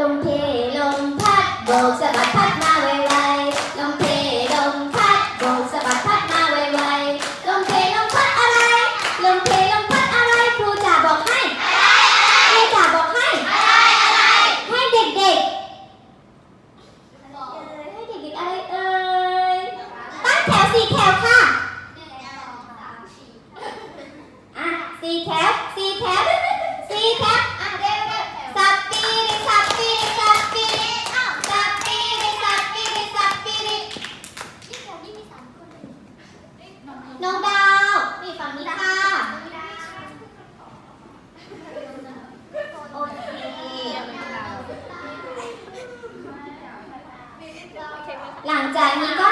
ลมเพลมพัดโบกสะบัดพัดมาไวไวลมเพลมพัดโบกสะบัดพัดมาไวไวลมเพลมพัดอะไร ลมเพลมพัดอะไรครูจ๋าบอกให้ครูจ๋าบอกให้ให้เด็กๆให้เด็กๆอะไรเอ่ยตั้งแถวสี่แถวค่ะ 在你个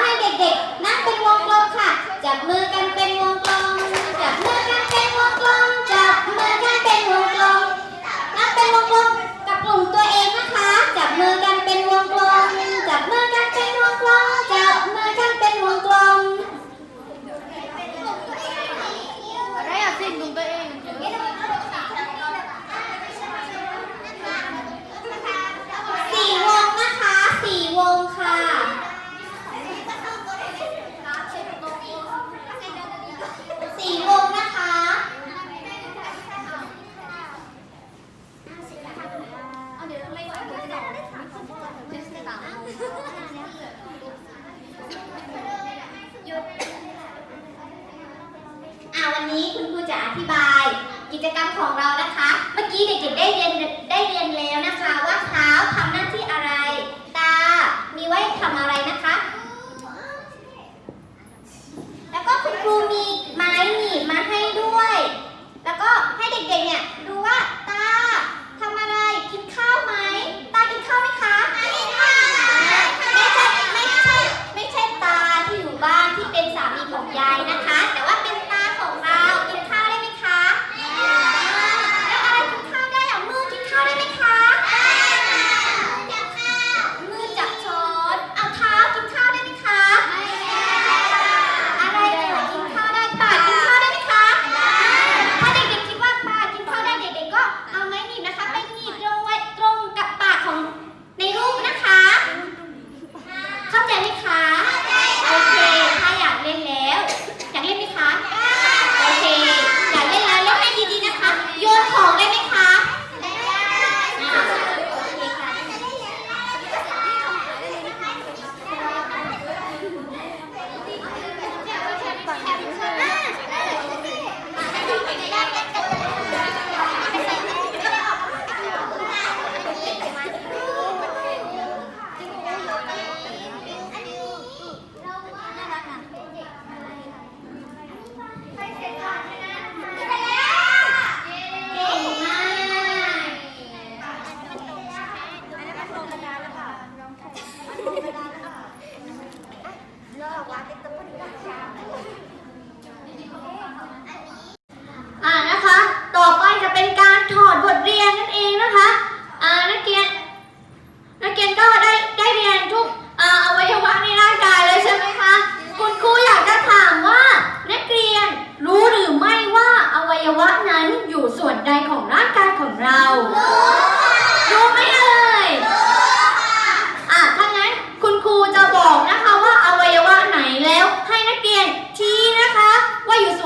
อาวันนี้คุณครูจะอธิบาย กิจกรรมของเรานะคะ เมื่อกี้เด็กๆได้เรียนได้เรียนแล้วนะคะ ว่าเท้าทำหน้าที่อะไร ตา มีไว้ทำอะไรนะคะ แล้วก็คุณครูมี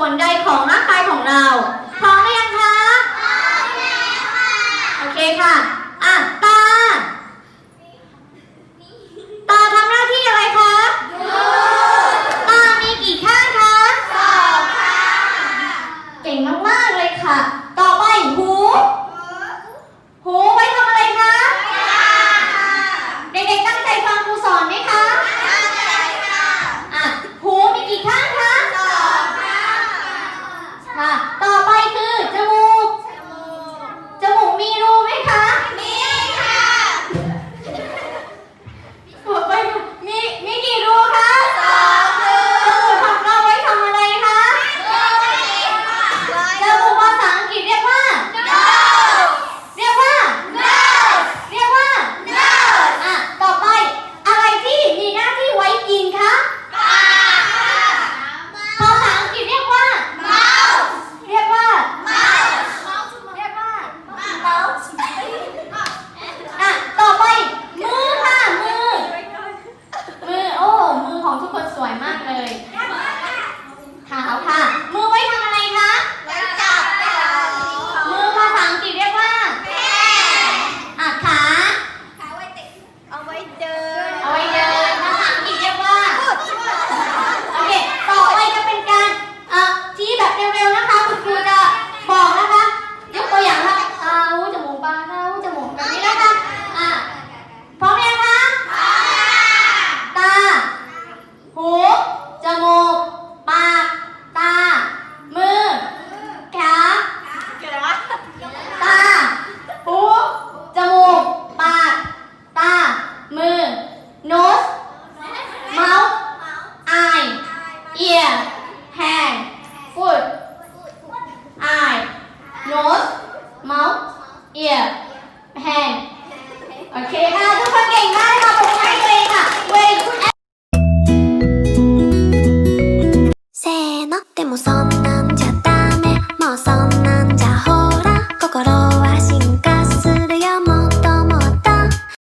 วนใดของร่างกายของเราพร้อมหรือยังคะพร้อมค่ะโอเคค่ะอะตาตาทำหน้าที่อะไรคะตามีกี่ข้างคะสองข้างเก่งมากๆเลยค่ะ ต่อไปหู หูไว้ทำอะไรคะเด็กๆตั้งใจฟังครูสอนไหมคะ nose mouth ear hand โอเคค่ะทุกคนเก่งมาก